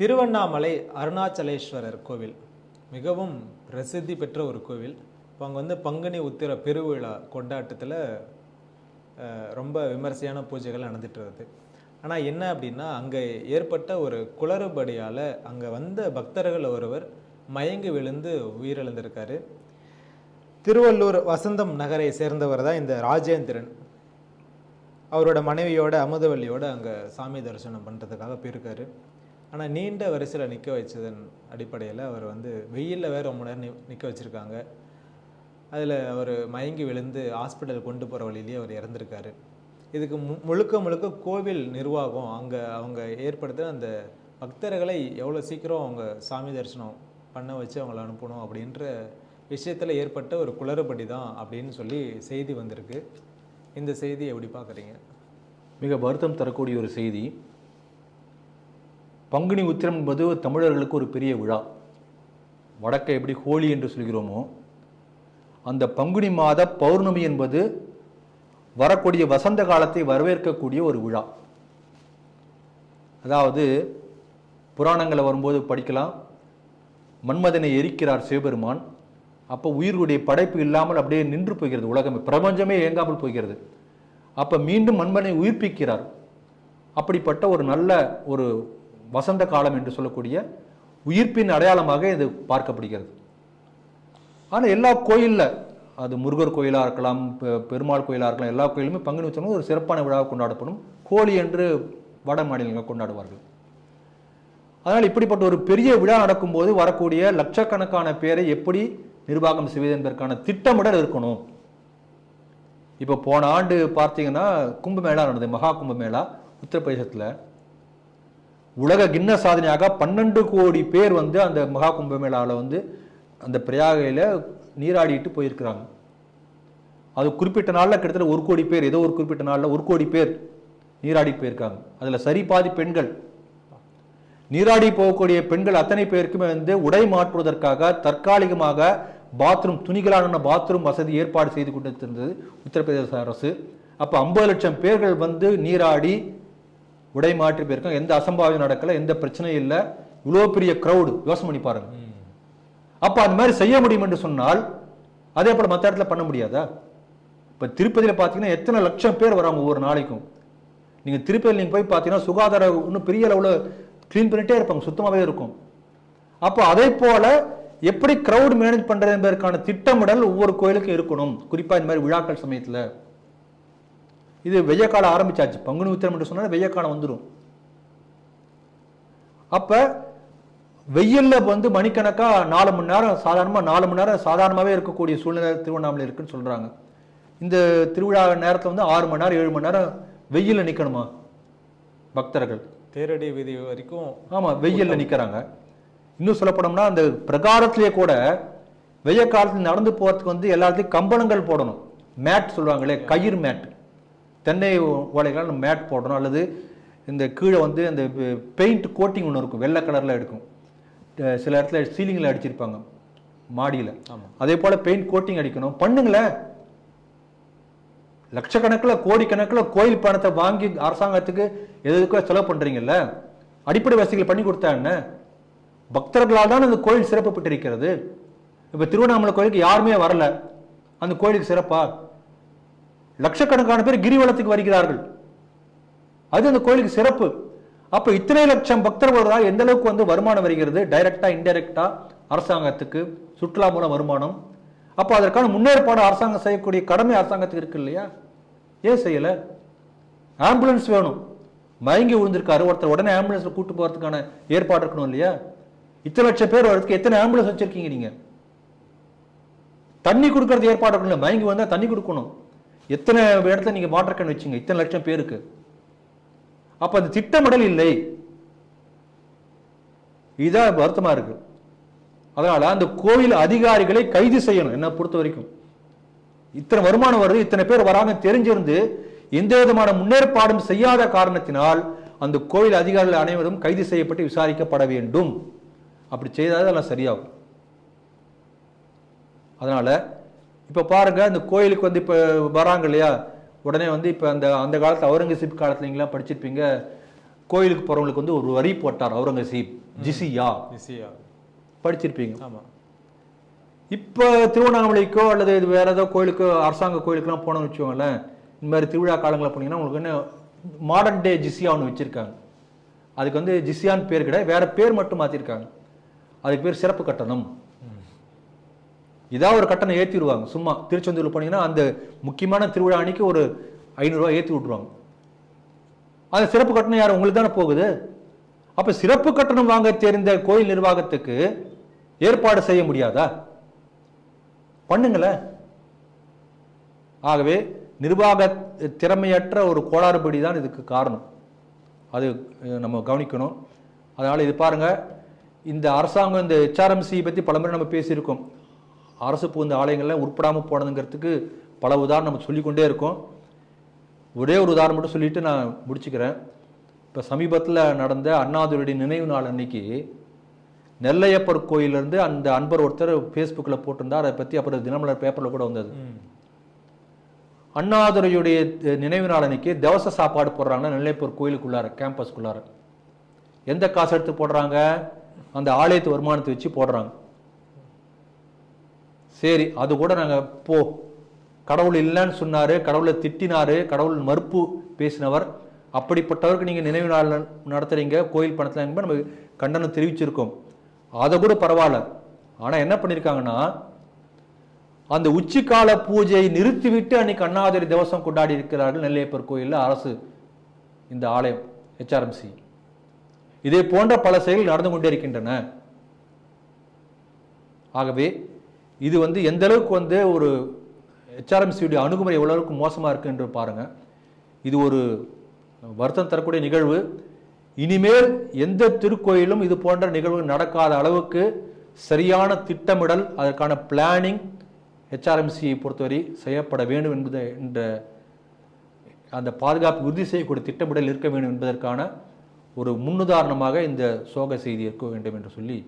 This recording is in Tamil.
திருவண்ணாமலை அருணாச்சலேஸ்வரர் கோவில். மிகவும் பிரசித்தி பெற்ற ஒரு கோவில். இப்போ அங்கே வந்து பங்குனி உத்திர பெருவிழா கொண்டாட்டத்தில் ரொம்ப விமர்சையான பூஜைகள் நடந்துட்டு வருது ஆனால் என்ன அப்படின்னா அங்கே ஏற்பட்ட ஒரு குளறுபடியால் அங்கே வந்த பக்தர்கள் ஒருவர் மயங்கி விழுந்து உயிரிழந்திருக்காரு. திருவள்ளூர் வசந்தம் நகரை சேர்ந்தவர் தான் இந்த ராஜேந்திரன். அவரோட மனைவியோட அமுதவல்லியோட அங்கே சாமி தரிசனம் பண்ணுறதுக்காக போயிருக்காரு. ஆனால் நீண்ட வரிசையில் நிற்க வச்சதன் அடிப்படையில் அவர் வந்து வெயிலில் வேறு ரொம்ப நேரம் நிற்க வச்சுருக்காங்க. அதில் அவர் மயங்கி விழுந்து ஹாஸ்பிட்டல் கொண்டு போகிற வழியிலேயே அவர் இறந்துருக்காரு. இதுக்கு மு முழுக்க முழுக்க கோவில் நிர்வாகம் அங்கே அவங்க ஏற்படுத்த அந்த பக்தர்களை எவ்வளோ சீக்கிரம் அவங்க சாமி தரிசனம் பண்ண வச்சு அவங்கள அனுப்பணும் அப்படின்ற விஷயத்தில் ஏற்பட்ட ஒரு குளறுபடி தான் அப்படின்னு சொல்லி செய்தி வந்திருக்கு. இந்த செய்தி எப்படி பார்க்குறீங்க மிக வருத்தம் தரக்கூடிய ஒரு செய்தி. பங்குனி உத்திரம் என்பது தமிழர்களுக்கு ஒரு பெரிய விழா. வடக்கை எப்படி ஹோலி என்று சொல்கிறோமோ அந்த பங்குனி மாத பௌர்ணமி என்பது வரக்கூடிய வசந்த காலத்தை வரவேற்கக்கூடிய ஒரு விழா. அதாவது புராணங்களை வரும்போது படிக்கலாம். மன்மதனை எரிக்கிறார் சிவபெருமான். அப்போ உயிருடைய படைப்பு இல்லாமல் அப்படியே நின்று போகிறது உலகமே. பிரபஞ்சமே இயங்காமல் போகிறது. அப்போ மீண்டும் மன்மதனை உயிர்ப்பிக்கிறார். அப்படிப்பட்ட ஒரு நல்ல ஒரு வசந்த காலம் என்று சொல்லக்கூடிய உயிர்ப்பின் அடையாளமாக இது பார்க்கப்படுகிறது. ஆனால் எல்லா கோயிலில் அது முருகர் கோயிலாக இருக்கலாம் பெருமாள் கோயிலாக இருக்கலாம் எல்லா கோயிலுமே பங்குனி வச்சவங்க ஒரு சிறப்பான விழாவாக கொண்டாடப்படும். கோழி என்று வட மாநிலங்கள் கொண்டாடுவார்கள். அதனால் இப்படிப்பட்ட ஒரு பெரிய விழா நடக்கும்போது வரக்கூடிய லட்சக்கணக்கான பேரை எப்படி நிர்வாகம் செய்வது என்பதற்கான திட்டமிடல் இருக்கணும். இப்போ போன ஆண்டு பார்த்தீங்கன்னா கும்பமேளா நடந்தது மகா கும்பமேளா உத்தரப்பிரதேசத்தில். உலக கிண்ண சாதனையாக பன்னெண்டு கோடி பேர் வந்து அந்த மகா கும்பமேளாவில் வந்து அந்த பிரயாகையில் நீராடிட்டு போயிருக்கிறாங்க. அது குறிப்பிட்ட நாளில் கிட்டத்தட்ட ஒரு கோடி பேர் ஏதோ ஒரு குறிப்பிட்ட நாளில் ஒரு கோடி பேர் நீராடி போயிருக்காங்க. அதில் சரி பாதி பெண்கள். நீராடி போகக்கூடிய பெண்கள் அத்தனை பேருக்குமே வந்து உடை மாற்றுவதற்காக தற்காலிகமாக பாத்ரூம் துணிகளான பாத்ரூம் வசதி ஏற்பாடு செய்து கொண்டிருந்தது உத்தரப்பிரதேச அரசு. அப்போ ஐம்பது லட்சம் பேர்கள் வந்து நீராடி உடை மாற்றி போயிருக்காங்க. எந்த அசம்பாவியம் நடக்கல எந்த பிரச்சனையும் இல்லை. இவ்வளோ பெரிய க்ரௌடு யோசனை பண்ணி பாருங்க. அப்போ அந்த மாதிரி செய்ய முடியும் என்று சொன்னால் அதே போல் மற்ற இடத்துல பண்ண முடியாதா? இப்போ திருப்பதியில் பார்த்தீங்கன்னா எத்தனை லட்சம் பேர் வராங்க ஒவ்வொரு நாளைக்கும். நீங்கள் திருப்பதியில் நீங்கள் போய் பார்த்தீங்கன்னா சுகாதார இன்னும் பெரிய அளவில் க்ளீன் பண்ணிகிட்டே இருப்பாங்க சுத்தமாகவே இருக்கும். அப்போ அதே போல் எப்படி க்ரௌடு மேனேஜ் பண்ணுறது என்பதற்கான திட்டமிடல் ஒவ்வொரு கோயிலுக்கும் இருக்கணும். குறிப்பாக இந்த மாதிரி விழாக்கள் சமயத்தில். இது வெய்ய காலம் ஆரம்பிச்சாச்சு. பங்குனி உத்திரம் என்று சொன்னால் வெய்ய காலம் வந்துடும் அப்போ வெயிலில் வந்து மணிக்கணக்கா நாலு மணி நேரம் சாதாரணமாக நாலு மணி நேரம் சாதாரணமாகவே இருக்கக்கூடிய சூழ்நிலை திருவண்ணாமலை இருக்குன்னு சொல்கிறாங்க இந்த திருவிழா நேரத்தில் வந்து ஆறு மணி நேரம் ஏழு மணி நேரம் வெயிலில் நிற்கணுமா பக்தர்கள். தேரடி வீதி வரைக்கும் ஆமாம் வெயிலில் நிற்கிறாங்க இன்னும் சொல்லப்போனோம்னா அந்த பிரகாரத்திலேயே கூட வெய்ய காலத்தில் நடந்து போகிறதுக்கு வந்து எல்லாத்துலேயும் கம்பளங்கள் போடணும். மேட் சொல்லுவாங்களே கயிறு மேட் தென்னை ஓலைகள் மேட் போடணும். அல்லது இந்த கீழே வந்து அந்த பெயிண்ட் கோட்டிங் ஒன்று இருக்கும். வெள்ளை கலரில் எடுக்கும். சில இடத்துல சீலிங்கில் அடிச்சிருப்பாங்க. மாடியில். ஆமாம் அதே போல் பெயிண்ட் கோட்டிங் அடிக்கணும். பண்ணுங்களேன் லட்சக்கணக்கில் கோடிக்கணக்கில் கோயில் பணத்தை வாங்கி அரசாங்கத்துக்கு எதுக்கோ செலவு பண்ணுறீங்கல்ல அடிப்படை வசதிகள் பண்ணி கொடுத்தா என்ன? பக்தர்களால் தான் அந்த கோயில் சிறப்பு பெற்றிருக்கிறது. இப்போ திருவண்ணாமலை கோயிலுக்கு யாருமே வரல. அந்த கோயிலுக்கு சிறப்பா? லட்சக்கணக்கான பேர் கிரிவலத்துக்கு வருகிறார்கள். அது அந்த கோயிலுக்கு சிறப்பு. அப்போ இத்தனை லட்சம் பக்தர்கள் வருவதால் எந்த அளவுக்கு வந்து வருமானம் வருகிறது? டைரக்டா இன்டைரக்டா அரசாங்கத்துக்கு சுற்றுலா மூலம் வருமானம். அப்போ அதற்கான முன்னேற்பாடு அரசாங்கம் செய்யக்கூடிய கடமை அரசாங்கத்துக்கு இருக்கு இல்லையா? ஏன் செய்யல? ஆம்புலன்ஸ் வேணும். மயங்கி விழுந்திருக்காரு. ஒருத்தர் உடனே ஆம்புலன்ஸ்ல கூட்டு போறதுக்கான ஏற்பாடு இருக்கணும் இல்லையா? இத்தனை லட்சம் பேர் வரதுக்கு எத்தனை ஆம்புலன்ஸ் வச்சிருக்கீங்க நீங்க? தண்ணி கொடுக்கறது ஏற்பாடு இருக்கணும் மயங்கி வந்தா தண்ணி கொடுக்கணும். எத்தனை இடத்துல நீங்கள் வாட்டர் கேன் வச்சிங்க இத்தனை லட்சம் பேருக்கு. அப்போ அந்த திட்டமிடல் இல்லை. இதுதான் வருத்தமாக இருக்கு. அதனால் அந்த கோயில் அதிகாரிகளை கைது செய்யணும் என்ன பொறுத்த வரைக்கும். இத்தனை வருமானம் வருது இத்தனை பேர் வராங்க தெரிஞ்சிருந்து எந்த விதமான முன்னேற்பாடும் செய்யாத காரணத்தினால் அந்த கோயில் அதிகாரிகள் அனைவரும் கைது செய்யப்பட்டு விசாரிக்கப்பட வேண்டும். அப்படி செய்தால் அதெல்லாம் சரியாகும். அதனால இப்ப பாருங்க இந்த கோயிலுக்கு வந்து இப்ப வராங்க இல்லையா? உடனே வந்து இப்ப அந்த அந்த காலத்து அவுரங்கசீப் காலத்துல நீங்களாம் படிச்சிருப்பீங்க. கோயிலுக்கு போறவங்களுக்கு வந்து ஒரு வரி போட்டார் அவுரங்கசீப் ஜிசியா. ஈஸியா படிச்சிருப்பீங்க. ஆமா. இப்போ திருவண்ணாமலைக்கோ அல்லது இது வேற ஏதோ கோயிலுக்கோ அரசாங்க கோயிலுக்குலாம் போனோம்னு வச்சுக்கோங்களேன் இந்த மாதிரி திருவிழா காலங்களில் போனீங்கன்னா உங்களுக்கு என்ன மாடர்ன் டே ஜிசியா ஒன்று வச்சிருக்காங்க. அதுக்கு வந்து ஜிசியான்னு பேர் கிடையாது வேற பேர் மட்டும் மாற்றிருக்காங்க அதுக்கு பேர் சிறப்பு கட்டணம். இதாக ஒரு கட்டணம் ஏற்றிடுவாங்க சும்மா திருச்செந்தூர் போனீங்கன்னா அந்த முக்கியமான திருவிழா அன்னைக்கு ஒரு ஐநூறுரூவா ஏற்றி விட்ருவாங்க அந்த சிறப்பு கட்டணம் யார்? உங்களுக்கு தானே போகுது. அப்போ சிறப்பு கட்டணம் வாங்க தெரிந்த கோயில் நிர்வாகத்துக்கு ஏற்பாடு செய்ய முடியாதா? பண்ணுங்களேன். ஆகவே நிர்வாக திறமையற்ற ஒரு கோளாறுபடி தான் இதுக்கு காரணம். அது நம்ம கவனிக்கணும். அதனால் இது பாருங்கள் இந்த அரசாங்கம் இந்த ஹெச்ஆர்எம்சி பற்றி பல முறை நம்ம பேசியிருக்கோம். அரசு புகுந்த ஆலயங்கள்லாம் உட்படாமல் போனதுங்கிறதுக்கு பல உதாரணம் நம்ம சொல்லிக்கொண்டே இருக்கோம். ஒரே ஒரு உதாரணம் மட்டும் சொல்லிட்டு நான் முடிச்சுக்கிறேன். இப்போ சமீபத்தில் நடந்த அண்ணாதுரையுடைய நினைவு நாள் அன்னைக்கு நெல்லையப்பர் கோயிலிருந்து அந்த அன்பர் ஒருத்தர் ஃபேஸ்புக்கில் போட்டிருந்தார். அதை பற்றி அப்புறம் தினமலர் பேப்பரில் கூட வந்தது. அண்ணாதுரையுடைய நினைவு நாள் அன்னைக்கு தவச சாப்பாடு போடுறாங்க நெல்லையப்பர் கோயிலுக்குள்ளார கேம்பஸ்க்குள்ளார எந்த காசு எடுத்து போடுறாங்க? அந்த ஆலயத்து வருமானத்தை வச்சு போடுறாங்க. சரி அது கூட நாங்கள் போ. கடவுள் இல்லைன்னு சொன்னார் கடவுளை திட்டினார் கடவுள் மறுப்பு பேசினவர். அப்படிப்பட்டவருக்கு நீங்கள் நினைவு நாள் நடத்துகிறீங்க கோயில் பணத்தில் நம்ம கண்டனம் தெரிவிச்சிருக்கோம். அதை கூட பரவாயில்ல. ஆனால் என்ன பண்ணியிருக்காங்கன்னா அந்த உச்சிக்கால பூஜையை நிறுத்திவிட்டு அன்னைக்கு அண்ணாதுரை திவசம் கொண்டாடி இருக்கிறார்கள் நெல்லையப்பர் கோயிலில் அரசு இந்த ஆலயம் ஹெச்ஆர்எம்சி இதே போன்ற பல செயல்கள் நடந்து கொண்டே இருக்கின்றன. ஆகவே இது வந்து எந்த அளவுக்கு வந்து ஒரு ஹெச்ஆர்எம்சியுடைய அணுகுமுறை எவ்வளோ அளவுக்கு மோசமாக இருக்கு என்று இது ஒரு வருத்தம் தரக்கூடிய நிகழ்வு. இனிமேல் எந்த திருக்கோயிலும் இது போன்ற நிகழ்வுகள் நடக்காத அளவுக்கு சரியான திட்டமிடல் அதற்கான பிளானிங் ஹெச்ஆர்எம்சியை பொறுத்தவரை செய்யப்பட வேண்டும் என்பது என்ற அந்த பாதுகாப்பு உறுதி செய்யக்கூடிய திட்டமிடல் இருக்க வேண்டும் என்பதற்கான ஒரு முன்னுதாரணமாக இந்த சோக செய்தி இருக்க வேண்டும் என்று சொல்லி